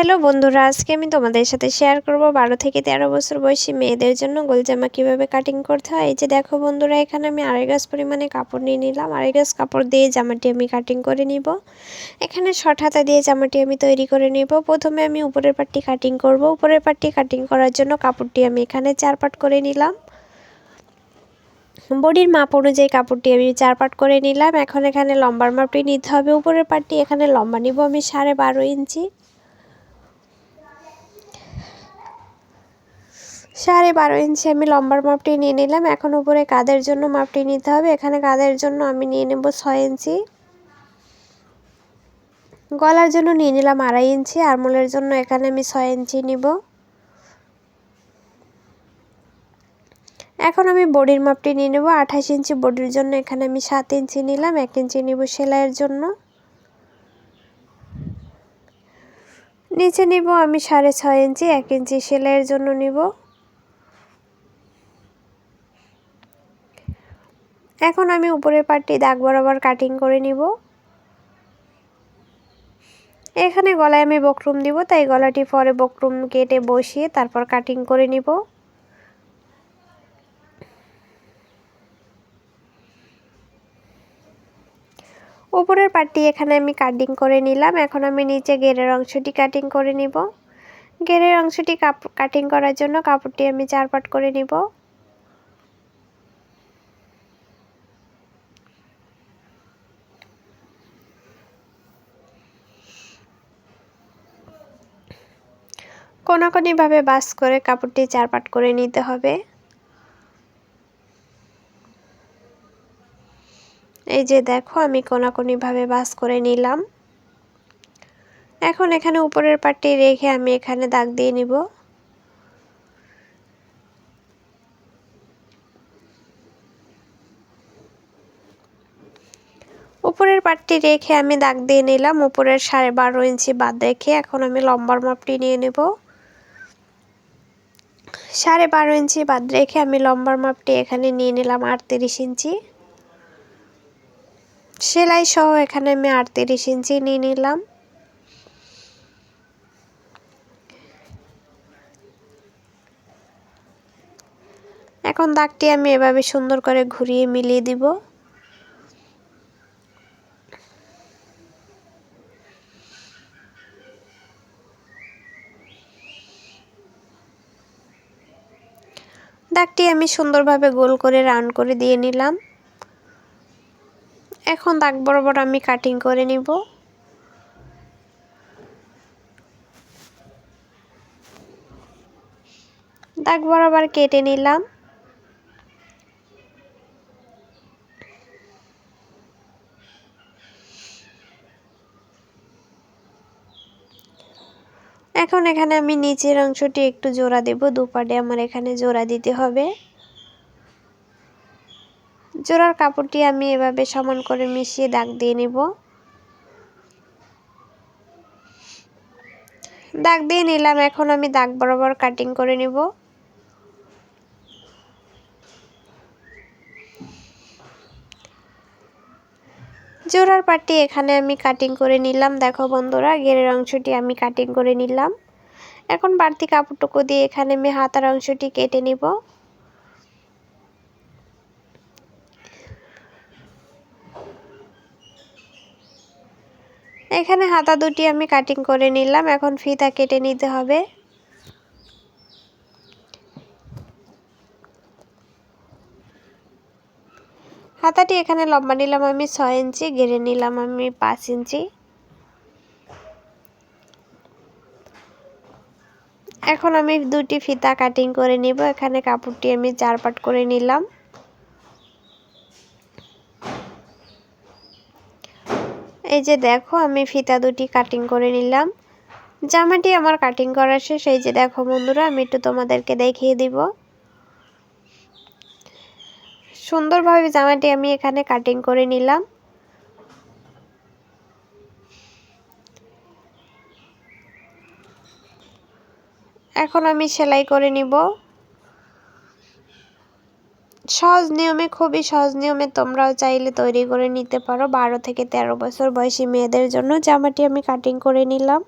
Hello বন্ধুরা, আজকে আমি তোমাদের সাথে শেয়ার করব বারো থেকে তেরো বছর বয়সী মেয়েদের জন্য গোল কীভাবে কাটিং করতে হয়। এই যে দেখো বন্ধুরা, এখানে আমি আড়াই গাছ পরিমাণে কাপড় নিয়ে নিলাম। আড়াই গাছ কাপড় দিয়ে জামাটি আমি কাটিং করে নিব। এখানে শর্ট হাতা দিয়ে জামাটি আমি তৈরি করে নিব। প্রথমে আমি উপরের পাটটি কাটিং করব। উপরের পাটটি কাটিং করার জন্য কাপড়টি আমি এখানে চার পাট করে নিলাম। বডির মাপ অনুযায়ী কাপড়টি আমি চার পাট করে নিলাম। এখন এখানে লম্বার মাপটি নিতে হবে। উপরের পাটটি এখানে লম্বা নিব আমি সাড়ে বারো ইঞ্চি। সাড়ে বারো ইঞ্চি আমি লম্বার মাপটি নিয়ে নিলাম। এখন উপরে কাদের জন্য মাপটি নিতে হবে? এখানে কাদের জন্য আমি নিয়ে নেব ছয় ইঞ্চি গলার জন্য নিয়ে নিলাম আড়াই ইঞ্চি আরমোলের জন্য এখানে আমি ছয় ইঞ্চি নিব। এখন আমি বডির মাপটি নিয়ে নেব। আঠাশ ইঞ্চি বডির জন্য এখানে আমি সাত ইঞ্চি নিলাম। এক ইঞ্চি নিব সেলাইয়ের জন্য। নিচে নিব আমি সাড়ে ছয় ইঞ্চি এক ইঞ্চি সেলাইয়ের জন্য নিব। এখন আমি উপরের পাটটি দাগ বরাবর কাটিং করে নিব। এখানে গলায় আমি বকরুম দিব, তাই গলাটি পরে বকরুম কেটে বসিয়ে তারপর কাটিং করে নিব। উপরের পাটটি এখানে আমি কাটিং করে নিলাম, এখন আমি নিচে গেরের অংশটি কাটিং করে নিব। গেরের অংশটি কাটিং করার জন্য কাপড়টি আমি চার পাট করে নিব। কোনাকোনিভাবে বাস করে কাপড়টি চারপাট করে নিতে হবে। এই যে দেখো, আমি কোনাকোনিভাবে বাস করে নিলাম। এখন এখানে উপরের পাটটি রেখে আমি এখানে দাগ দিয়ে নিব। উপরের পাটটি রেখে আমি দাগ দিয়ে নিলাম। উপরের সাড়ে বারো ইঞ্চি বাদ রেখে এখন আমি লম্বার মাপটি নিয়ে নেব। সাড়ে বারো ইঞ্চি বাদ রেখে আমি লম্বার মাপটি এখানে নিয়ে নিলাম আটত্রিশ ইঞ্চি। সেলাই সহ এখানে আমি আটত্রিশ ইঞ্চি নিয়ে নিলাম। এখন দাগটি আমি এভাবে সুন্দর করে ঘুরিয়ে মিলিয়ে দিব। দাগটি আমি সুন্দরভাবে গোল করে রান করে দিয়ে নিলাম। এখন দাগ বরাবর আমি কাটিং করে নিব। দাগ বরাবর কেটে নিলাম। এখন এখানে আমি নিচের অংশটি একটু জোড়া দেব, দুপাটে আমার এখানে জোড়া দিতে হবে। জোড়ার কাপড়টি আমি এভাবে সমান করে মিশিয়ে দাগ দিয়ে নেব। দাগ দিয়ে নিলাম, এখন আমি দাগ বরাবর কাটিং করে নেব। জোড়ার পাটটি এখানে আমি কাটিং করে নিলাম। দেখো বন্ধুরা গেরের অংশটি আমি কাটিং করে নিলাম। এখন বাড়তি কাপড়টুকু দিয়ে এখানে আমি হাতার অংশটি কেটে নিব। এখানে হাতা দুটি আমি কাটিং করে নিলাম। এখন ফিতা কেটে নিতে হবে। হাতাটি এখানে লম্বা নিলাম আমি ছয় ইঞ্চি, ঘেরে নিলাম আমি পাঁচ ইঞ্চি। এখন আমি দুটি ফিতা কাটিং করে নিব, এখানে কাপড়টি আমি চার পাট করে নিলাম। এই যে দেখো, আমি ফিতা দুটি কাটিং করে নিলাম। জামাটি আমার কাটিং করা শেষ, এই যে দেখো বন্ধুরা, আমি একটু তোমাদেরকে দেখিয়ে দিব। সুন্দরভাবে জামাটি আমি এখানে কাটিং করে নিলাম। এখন আমি সেলাই করে নিব। সহজ নিয়মে, খুবই সহজ নিয়মে তোমরাও চাইলে তৈরি করে নিতে পারো। বারো থেকে তেরো বছর বয়সী মেয়েদের জন্য জামাটি আমি কাটিং করে নিলাম।